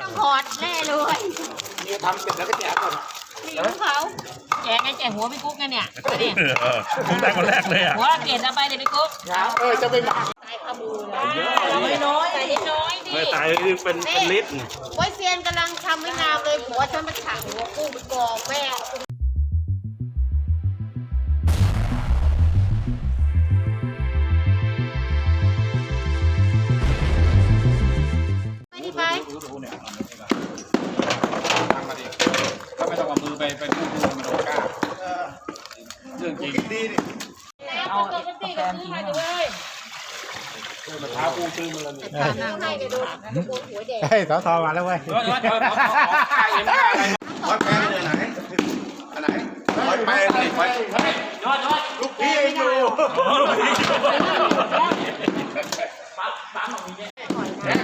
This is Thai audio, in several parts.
ต้องถอดแน่เลยนี่ทำเสร็จแล้วก็แจกก่อนนี่ของเขาแจกไงแจกหัวพี่กุ๊กไงเนี่ยนี่เออผมได้คนแรกเลยอะหัวเกล็ดเอาไปเดี๋ยวพี่กุ๊กเออจะไปหมักใส่ขบูเราไม่น้อยใส่น้อยดิไม่ตายนี่เป็นเป็นลิตรโอ้ยเซียนกำลังทำไม่งามเลยผัวฉันมาถักหัวกุ้งไปกองแม่ เอาตัวเป็นตีกับซื้อมาจะเว้ยมะพร้าวปูซื้อมาแล้วนี่แต่ทาให้ไปโดนโดนหัวแดงเฮ้ยสอทอมาแล้วเว้ยเดี๋ยวเดี๋ยวเดี๋ยวเอาเอาเอาใครเอ็มได้อะไรร้อยแปดเลยไหนอันไหนร้อยแปดเลยร้อยยอดยอดลูกพี่อยู่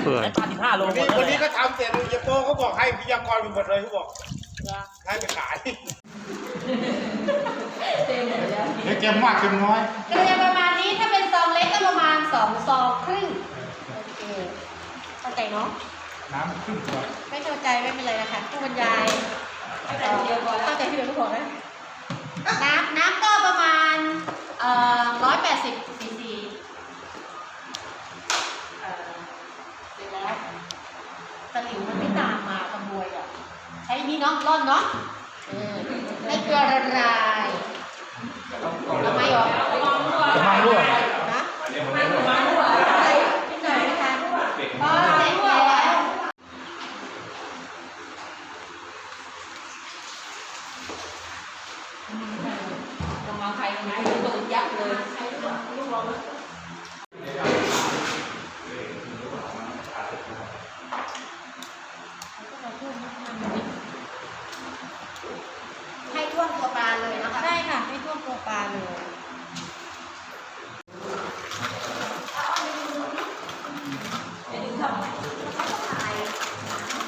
เปื่อยปลาสิบห้าโลวันนี้วันนี้ก็ทำเสร็จยาโปเขาบอกให้พยากรณ์ไปหมดเลยเขาบอกให้ไปขาย เดี๋ยวเก็บมากเก็บน้อยก็จะประมาณนี้ถ้าเป็นซองเล็กก็ประมาณสองซองครึ่งโอเคเข้าใจเนาะน้ำขึ้นก่อนไม่เข้าใจไม่เป็นไรนะคะผู้บรรยายเข้าใจทีเดียวพอเข้าใจทีเดียวก็พอนะน้ำน้ำก็ประมาณเอ่อร้อยแปดสิบซีซีเอ่อเสร็จแล้วตะหลิวมันไม่ตามมาขโมยอะใช้นี่เนาะร่อนเนาะเออให้เกลือละลายทำไมหรอ จะมังรั่ว นะนิดหน่อยนะคะพอเสร็จแล้ว ให้ท่วมตัวปลาเลยนะคะได้ค่ะ ให้ท่วมตัวปลาเลย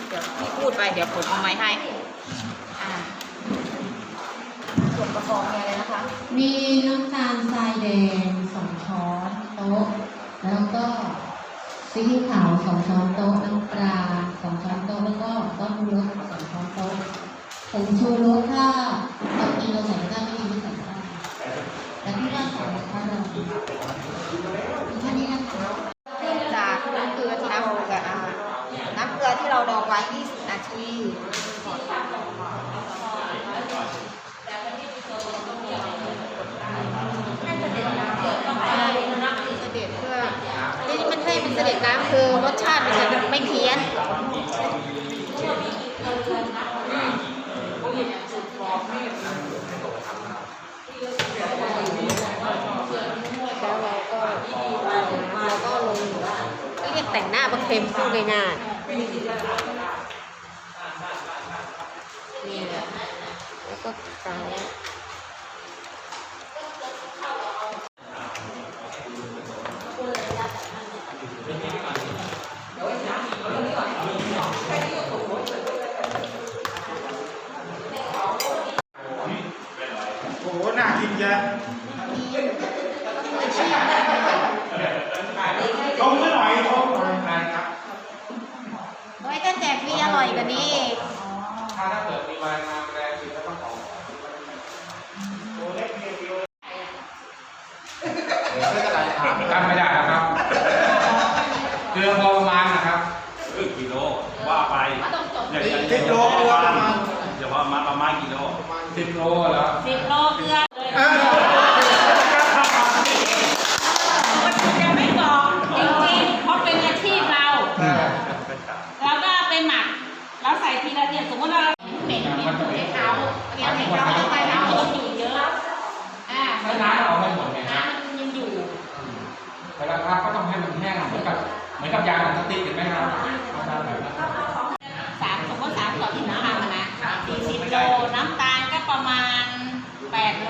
เดี๋ยวพี่พูด ไปเดี๋ยวผมเอาไม้ให้อ่าส่วนประกอบมีอะไรนะคะ มีน้ำตาลทรายแดงสองช้อนโต๊ะ แล้วก็ซีอิ๊วขาวสองช้อนโต๊ะน้ำปลาสองช้อนโต๊ะแล้วก็ต้นรสสองช้อนโต๊ะผงชูรสถ้าเรากินเราใส่ไม่ได้ม่ดีไม่ใส่ก็ได้แต่ที่ว่าใส่นะคะเรามีแค่นี้นะคะ จากน้ำเกลือที่น้ำเกลืออ่าน้ำเกลือที่เราดองไว้ 20 นาที ให้ เสด็จน้ำเสด็จเพื่อที่มันให้มันเสด็จน้ำคือรสชาติมันจะไม่เพี้ยนแล้วเราก็เราก็ลงเรียกแต่งหน้าบะเค็มพูดง่ายๆนี่แหละ แล้วก็ตามนี้โอ้โหน่ากินเยอะชมไม่หน่อยชมหน่อยครับไว้ถ้าแจกฟรีอร่อยกว่านี้อีก ถ้าถ้าเกิดมีวันมาแรงคือก็ต้องของตัวเล็กเดียวไม่เป็นไรครับจำไม่ได้นะครับเกลือพอประมาณนะครับครึ่งกิโลว่าไปอย่าอย่าติดโลตัวประมาณอย่าว่ามาประมาณกิโลสิบโลเหรอสิบโลเกลือเออจะไม่บอกจริงๆเพราะเป็นอาชีพเราเราก็ไปหมัก เราใส่ทีละเนี่ยสมมติเราเหม็นเหม็นเหม็นเอาเดี๋ยวเหม็นเอาเข้าไปแล้วเราอยู่เยอะอ่าไม่น้ำเอาไม่หมดไงครับน้ำมันยังอยู่เวลาพักก็ต้องให้มันแห้งเหมือนกับเหมือนกับยางหนังสติ๊กเห็นไหมครับเอาทำแบบนั้นสามสมมติสามต่อที่น้ำมันนะสี่สิบโลน้ำตาลก็ประมาณแปดโล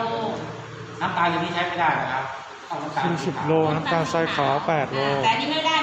น้ำตาลอย่างนี้ใช้ไม่ได้นะครับต้องน้ำตาลสี่สิบโลน้ำตาลทรายขาวแปดโลแต่อันนี่ไม่ได้